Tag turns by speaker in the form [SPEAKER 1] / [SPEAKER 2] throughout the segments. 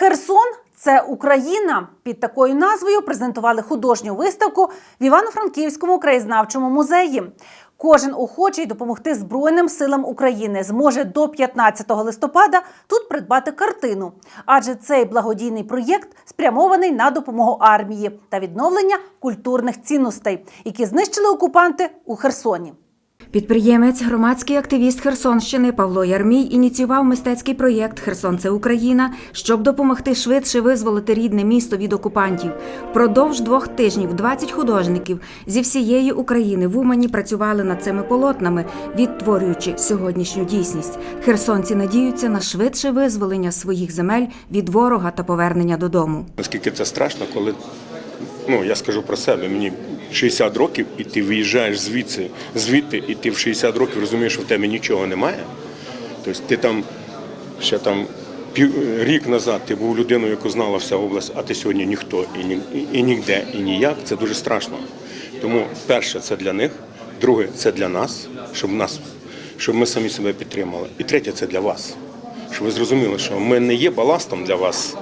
[SPEAKER 1] Херсон це Україна. Під такою назвою презентували художню виставку в Івано-Франківському краєзнавчому музеї. Кожен охочий допомогти Збройним силам України зможе до 15 листопада тут придбати картину, адже цей благодійний проєкт спрямований на допомогу армії та відновлення культурних цінностей, які знищили окупанти у Херсоні.
[SPEAKER 2] Підприємець, громадський активіст Херсонщини Павло Ярмій ініціював мистецький проєкт Херсон це Україна, щоб допомогти швидше визволити рідне місто від окупантів. Впродовж двох тижнів 20 художників зі всієї України в Умані працювали над цими полотнами, відтворюючи сьогоднішню дійсність. Херсонці надіються на швидше визволення своїх земель від ворога та повернення додому.
[SPEAKER 3] Наскільки це страшно, коли ну я скажу про себе, мені 60 років, і ти виїжджаєш звідси, звідти, і ти в 60 років розумієш, що в тебе нічого немає. Тобто ти там ще там пів рік назад ти був людиною, яку знала вся область, а ти сьогодні ніхто і, ні, і, ніде, і ніяк. Це дуже страшно. Тому перше це для них, друге це для нас, щоб нас, щоб ми самі себе підтримали. І третє це для вас. Щоб ви зрозуміли, що ми не є баластом для вас.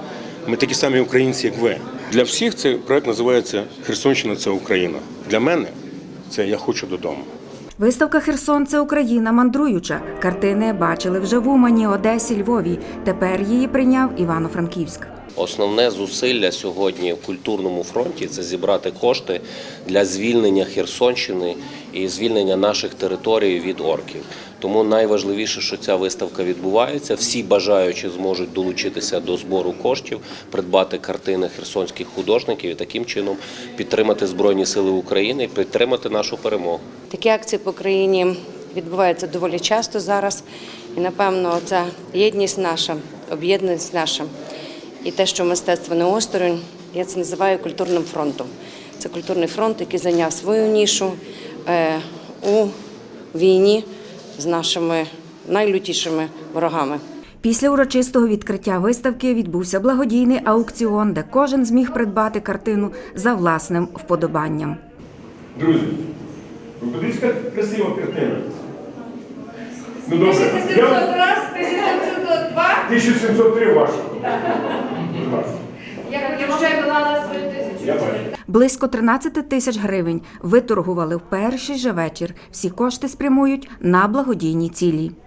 [SPEAKER 3] Ми такі самі українці, як ви. Для всіх цей проект називається Херсонщина це Україна. Для мене це я хочу додому.
[SPEAKER 2] Виставка Херсон це Україна мандруюча. Картини бачили вже в Умані, Одесі, Львові. Тепер її прийняв Івано-Франківськ.
[SPEAKER 4] Основне зусилля сьогодні в культурному фронті це зібрати кошти для звільнення Херсонщини і звільнення наших територій від орків. Тому найважливіше, що ця виставка відбувається. Всі бажаючі зможуть долучитися до збору коштів, придбати картини херсонських художників і таким чином підтримати Збройні Сили України і підтримати нашу перемогу.
[SPEAKER 5] Такі акції по країні відбуваються доволі часто зараз. І напевно, ця єдність наша, об'єднаність наша і те, що мистецтво не осторонь, я це називаю культурним фронтом. Це культурний фронт, який зайняв свою нішу е, у війні з нашими найлютішими ворогами.
[SPEAKER 2] Після урочистого відкриття виставки відбувся благодійний аукціон, де кожен зміг придбати картину за власним вподобанням.
[SPEAKER 3] Друзі, ви подивіться, красива картина. Ну добре,
[SPEAKER 6] 1700 раз, 1702.
[SPEAKER 3] 1703 ваша.
[SPEAKER 6] Я вже була свою тисячу.
[SPEAKER 2] Близько 13 тисяч гривень виторгували в перший же вечір. Всі кошти спрямують на благодійні цілі.